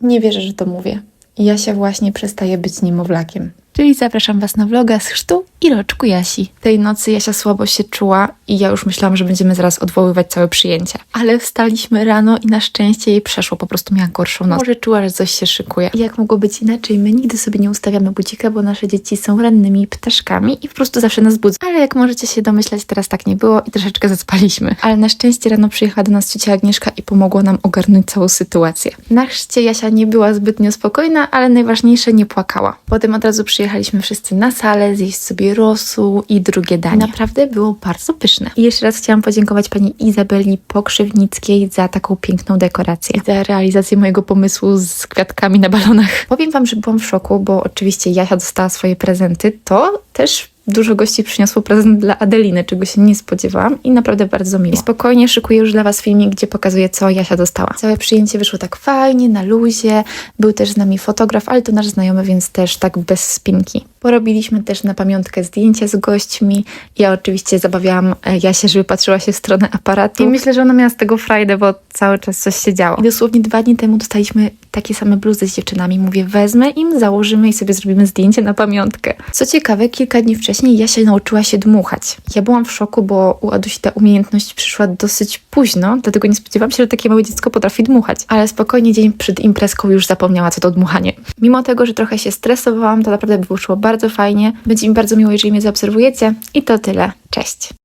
Nie wierzę, że to mówię. Jasia właśnie przestaje być niemowlakiem. Czyli zapraszam Was na vloga z chrztu i roczku Jasi. Tej nocy Jasia słabo się czuła i ja już myślałam, że będziemy zaraz odwoływać całe przyjęcie. Ale wstaliśmy rano i na szczęście jej przeszło, po prostu miała gorszą noc. Może czuła, że coś się szykuje. I jak mogło być inaczej, my nigdy sobie nie ustawiamy budzika, bo nasze dzieci są rannymi ptaszkami i po prostu zawsze nas budzą. Ale jak możecie się domyślać, teraz tak nie było i troszeczkę zaspaliśmy. Ale na szczęście rano przyjechała do nas ciocia Agnieszka i pomogła nam ogarnąć całą sytuację. Na chrzcie Jasia nie była zbytnio spokojna, ale najważniejsze nie płakała. Potem od razu przyjechaliśmy wszyscy na salę, zjeść sobie rosół i drugie danie. Naprawdę było bardzo pyszne. I jeszcze raz chciałam podziękować pani Izabeli Pokrzywnickiej za taką piękną dekorację. I za realizację mojego pomysłu z kwiatkami na balonach. Powiem wam, że byłam w szoku, bo oczywiście Jasia dostała swoje prezenty. To też Dużo gości przyniosło prezent dla Adeliny, czego się nie spodziewałam i naprawdę bardzo miło. I spokojnie szykuję już dla Was filmik, gdzie pokazuję, co Jasia dostała. Całe przyjęcie wyszło tak fajnie, na luzie. Był też z nami fotograf, ale to nasz znajomy, więc też tak bez spinki. Porobiliśmy też na pamiątkę zdjęcia z gośćmi. Ja oczywiście zabawiałam e, Jasię, żeby patrzyła się w stronę aparatu. I myślę, że ona miała z tego frajdę, bo cały czas coś się działo. I dosłownie dwa dni temu dostaliśmy takie same bluzy z dziewczynami. Mówię, wezmę im, założymy i sobie zrobimy zdjęcie na pamiątkę. Co ciekawe, kilka dni wcześniej Jasia nauczyła się dmuchać. Ja byłam w szoku, bo u Adusi ta umiejętność przyszła dosyć późno, dlatego nie spodziewałam się, że takie małe dziecko potrafi dmuchać. Ale spokojnie dzień przed imprezką już zapomniała, co to dmuchanie. Mimo tego, że trochę się stresowałam, to naprawdę wyszło bardzo fajnie. Będzie mi bardzo miło, jeżeli mnie zaobserwujecie. I to tyle. Cześć!